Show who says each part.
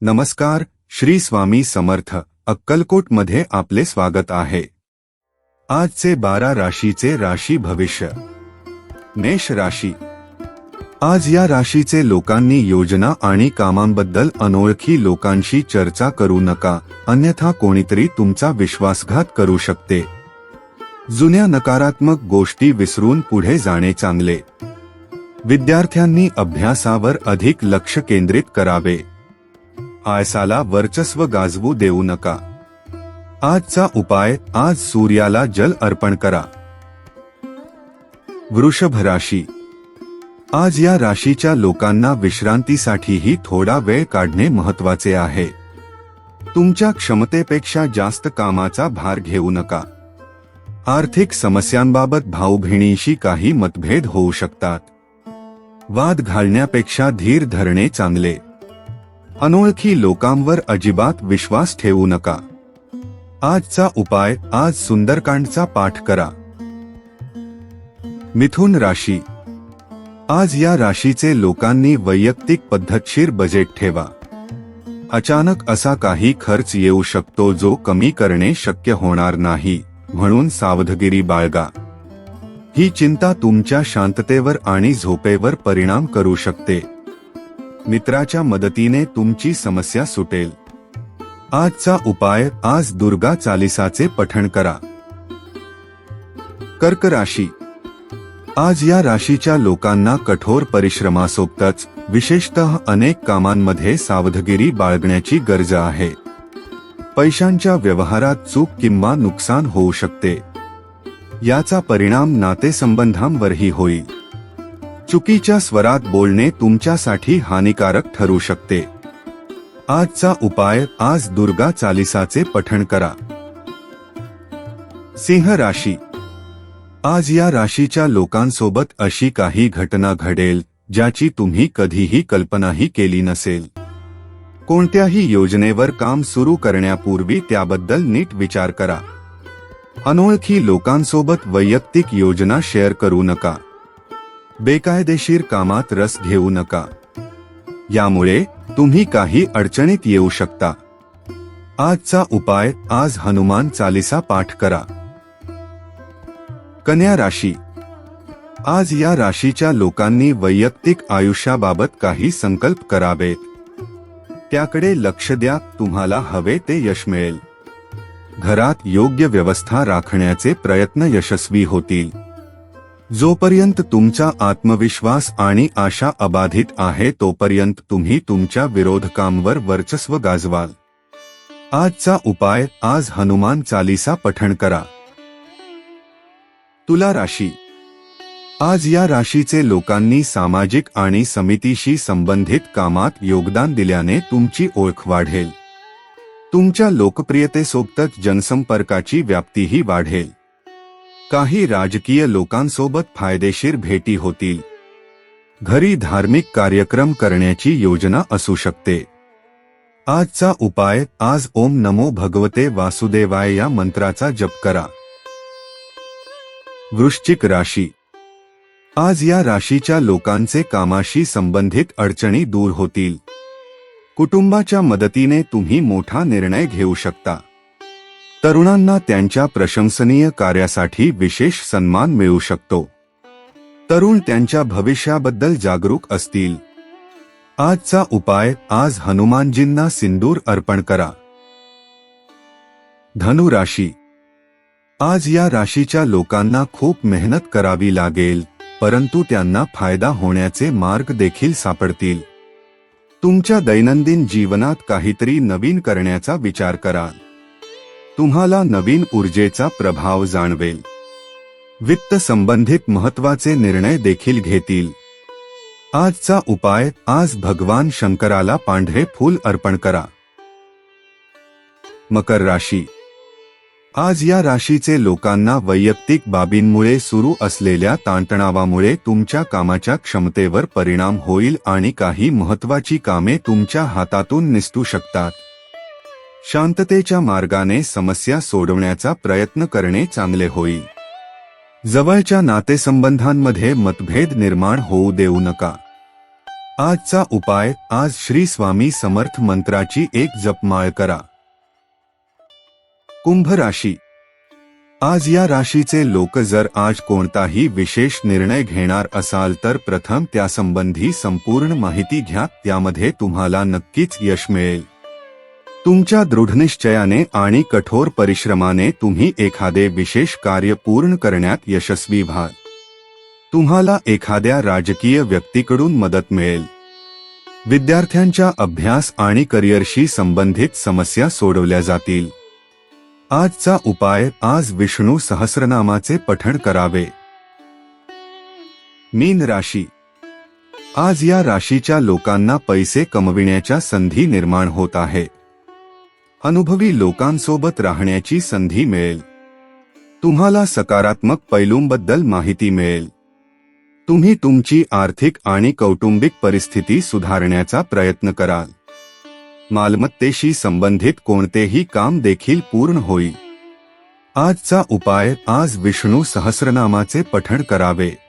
Speaker 1: नमस्कार श्री स्वामी समर्थ अक्कलकोटमध्ये आपले स्वागत आहे. आजचे बारा राशीचे राशी भविष्य. मेष राशी. आज या राशीचे लोकांनी योजना आणि कामांबद्दल अनोळखी लोकांशी चर्चा करू नका अन्यथा कोणीतरी तुमचा विश्वासघात करू शकते. जुन्या नकारात्मक गोष्टी विसरून पुढे जाणे चांगले. विद्यार्थ्यांनी अभ्यासावर अधिक लक्ष केंद्रित करावे. आयसाला वर्चस्व गाजवू देऊ नका. आजचा उपाय आज सूर्याला जल अर्पण करा. वृषभ राशी. आज या राशीच्या लोकांना विश्रांतीसाठीही थोडा वेळ काढणे महत्त्वाचे आहे. तुमच्या क्षमतेपेक्षा जास्त कामाचा भार घेऊ नका. आर्थिक समस्यांबाबत भाऊबहिणीशी काही मतभेद होऊ शकतात. वाद घालण्यापेक्षा धीर धरणे चांगले. अनोळखी लोकांवर अजिबात विश्वास ठेवू नका. आजचा उपाय आज सुंदरकांडचा पाठ करा. मिथुन राशी. आज या राशीचे लोकांनी वैयक्तिक पद्धतशीर बजेट ठेवा. अचानक असा काही खर्च येऊ शकतो जो कमी करणे शक्य होणार नाही म्हणून सावधगिरी बाळगा. ही चिंता तुमच्या शांततेवर आणि झोपेवर परिणाम करू शकते. मित्राच्या मदतीने तुमची समस्या सुटेल. आजचा उपाय आज दुर्गा चालिसाचे पठण करा. कर्क राशी. आज या राशीच्या लोकांना कठोर परिश्रमासोबतच विशेषतः अनेक कामांमध्ये सावधगिरी बाळगण्याची गरज आहे. पैशांच्या व्यवहारात चूक किंवा नुकसान होऊ शकते. याचा परिणाम नातेसंबंधांवरही होईल. चुकीच्या स्वरात बोलणे तुमच्यासाठी हानिकारक ठरू शकते. आजचा उपाय आज दुर्गा चालिसाचे पठण करा. सिंह राशी. आज या राशीच्या लोकांसोबत अशी काही घटना घडेल ज्याची तुम्ही कधीही कल्पनाही केली नसेल. कोणत्याही योजनेवर काम सुरू करण्यापूर्वी त्याबद्दल नीट विचार करा. अनोळखी लोकांसोबत वैयक्तिक योजना शेअर करू नका. बेकायदेशीर कामात रस घेऊ नका. यामुळे तुम्ही काही अडचणीत येऊ शकता. आजचा उपाय आज हनुमान चालिसा पाठ करा. कन्या राशी. आज या राशीच्या लोकांनी वैयक्तिक आयुष्याबाबत काही संकल्प करावेत. त्याकडे लक्ष द्या तुम्हाला हवे ते यश मिळेल. घरात योग्य व्यवस्था राखण्याचे प्रयत्न यशस्वी होतील. जोपर्यंत तुमचा आत्मविश्वास आणि आशा अबाधित आहे तोपर्यंत तुम्ही तुमच्या विरोधकांवर वर्चस्व गाजवाल. आजचा उपाय आज हनुमान चालिसा पठण करा. तुला राशी. आज या राशीचे लोकांनी सामाजिक आणि समितीशी संबंधित कामात योगदान दिल्याने तुमची ओळख वाढेल. तुमच्या लोकप्रियतेसोबतच जनसंपर्काची व्याप्तीही वाढेल. काही राजकीय लोकांसोबत फायदेशीर भेटी होतील. घरी धार्मिक कार्यक्रम करण्याची योजना असू शकते. आजचा उपाय आज ओम नमो भगवते वासुदेवाय या मंत्राचा जप करा. वृश्चिक राशी. आज या राशीच्या लोकांचे कामाशी संबंधित अडचणी दूर होतील. कुटुंबाच्या मदतीने तुम्ही मोठा निर्णय घेऊ शकता. तरुणांना त्यांच्या प्रशंसनीय कार्यासाठी विशेष सन्मान मिळू शकतो. तरुण त्यांच्या भविष्याबद्दल जागरूक असतील. आजचा उपाय आज हनुमानजींना सिंदूर अर्पण करा. धनु राशी. आज या राशीच्या लोकांना खूप मेहनत करावी लागेल परंतु त्यांना फायदा होण्याचे मार्ग देखील सापडतील. तुमच्या दैनंदिन जीवनात काहीतरी नवीन करण्याचा विचार करा. तुम्हाला नवीन ऊर्जेचा प्रभाव जाणवेल. वित्त संबंधित महत्त्वाचे निर्णय देखील घेतील. आजचा उपाय आज भगवान शंकराला पांढरे फूल अर्पण करा. मकर राशी. आज या राशीचे लोकांना वैयक्तिक बाबींमुळे सुरू असलेल्या ताणतणावामुळे तुमच्या कामाच्या क्षमतेवर परिणाम होईल आणि काही महत्वाची कामे तुमच्या हातातून निसटू शकतात. शांततेच्या मार्गाने समस्या सोडवण्याचा प्रयत्न करणे चांगले होईल जवळच्या नातेसंबंधांमध्ये मतभेद निर्माण होऊ देऊ नका. आजचा उपाय आज श्री स्वामी समर्थ मंत्राची एक जपमाळ करा. कुंभ राशी. आज या राशीचे लोक जर आज कोणताही विशेष निर्णय घेणार असाल तर प्रथम त्यासंबंधी संपूर्ण माहिती घ्या त्यामध्ये तुम्हाला नक्कीच यश मिळेल. तुमच्या दृढनिश्चयाने आणि कठोर परिश्रमाने तुम्ही एखादे विशेष कार्य पूर्ण करण्यात यशस्वी व्हाल. तुम्हाला एखाद्या राजकीय व्यक्तीकडून मदत मिळेल. विद्यार्थ्यांच्या अभ्यास आणि करिअरशी संबंधित समस्या सोडवल्या जातील. आजचा उपाय आज विष्णू सहस्रनामाचे पठण करावे. मीन राशी. आज या राशीच्या लोकांना पैसे कमविण्याच्या संधी निर्माण होत आहे. अनुभवी लोकांसोबत राहण्याची संधी मिळेल. तुम्हाला सकारात्मक पैलूंबद्दल माहिती मिळेल. तुम्ही तुमची आर्थिक आणि कौटुंबिक परिस्थिती सुधारण्याचा प्रयत्न कराल. मालमत्तेशी संबंधित कोणतेही काम देखील पूर्ण होईल. आजचा उपाय आज विष्णू सहस्रनामाचे पठण करावे.